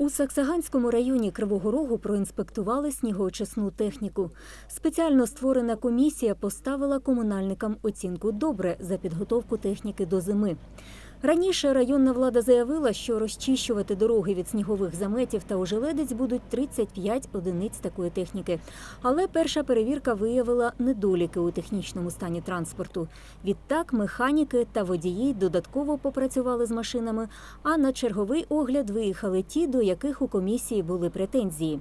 У Саксаганському районі Кривого Рогу проінспектували снігоочисну техніку. Спеціально створена комісія поставила комунальникам оцінку добре за підготовку техніки до зими. Раніше районна влада заявила, що розчищувати дороги від снігових заметів та ожеледиць будуть 35 одиниць такої техніки. Але перша перевірка виявила недоліки у технічному стані транспорту. Відтак механіки та водії додатково попрацювали з машинами, а на черговий огляд виїхали ті, до яких у комісії були претензії.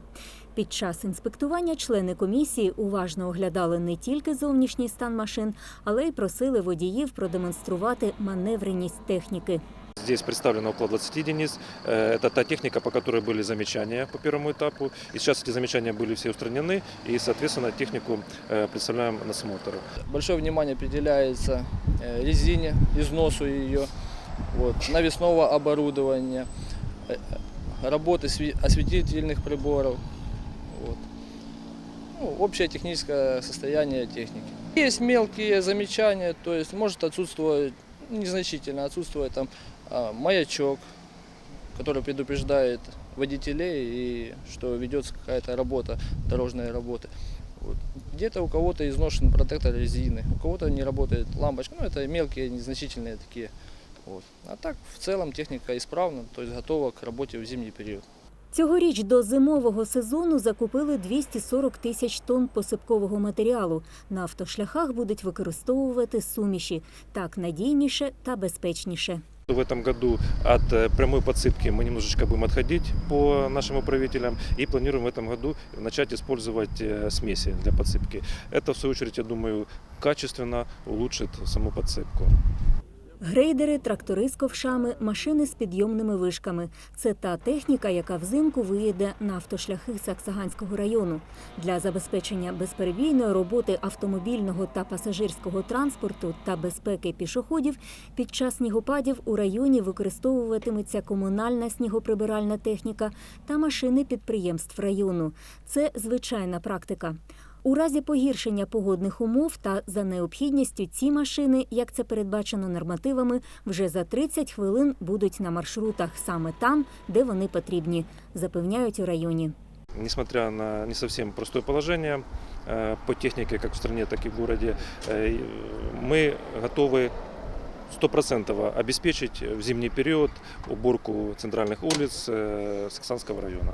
Під час інспектування члени комісії уважно оглядали не тільки зовнішній стан машин, але й просили водіїв продемонструвати маневреність техніки. Здесь представлено около 20 единиц. Э, Это та техника, по которой были замечания по первому этапу. И сейчас эти замечания были все устранены. И, соответственно, технику э, представляем на смотр. Большое внимание приділяється э, резине, износу ее, вот, навесного оборудования, э, работы сви- осветительных приборов, Вот. ну, общее техническое состояние техники. Есть мелкие замечания, то есть может отсутствовать, незначительно отсутствует там а, маячок, который предупреждает водителей, и что ведется какая-то работа, дорожная работа. Вот. Где-то у кого-то изношен протектор резины, у кого-то не работает лампочка. Ну, это мелкие, незначительные такие. Вот. А так, в целом, техника исправна, то есть готова к работе в зимний период. Цьогоріч до зимового сезону закупили 240 тисяч тонн посипкового матеріалу. На автошляхах будуть використовувати суміші так надійніше та безпечніше. В этом году от э, прямой подсыпки мы немножечко будем отходить по нашим управителям и планируем в этом году начать использовать э, смеси для подсыпки. Это, в свою очередь, я думаю, качественно улучшит саму подсыпку. Грейдери, трактори з ковшами, машини з підйомними вишками це та техніка, яка взимку виїде на автошляхи Саксаганського району. Для забезпечення безперебійної роботи автомобільного та пасажирського транспорту та безпеки пішоходів під час снігопадів у районі використовуватиметься комунальна снігоприбиральна техніка та машини підприємств району. Це звичайна практика. У разі погіршення погодних умов та за необхідністю ці машини, як це передбачено нормативами, вже за 30 хвилин будуть на маршрутах саме там, де вони потрібні, запевняють у районі. Несмотря на не совсем простое положение э, по технике как в стране, так и в городе, э, и мы готовы стопроцентово обеспечить в зимний период уборку центральных улиц э, Саксанского района.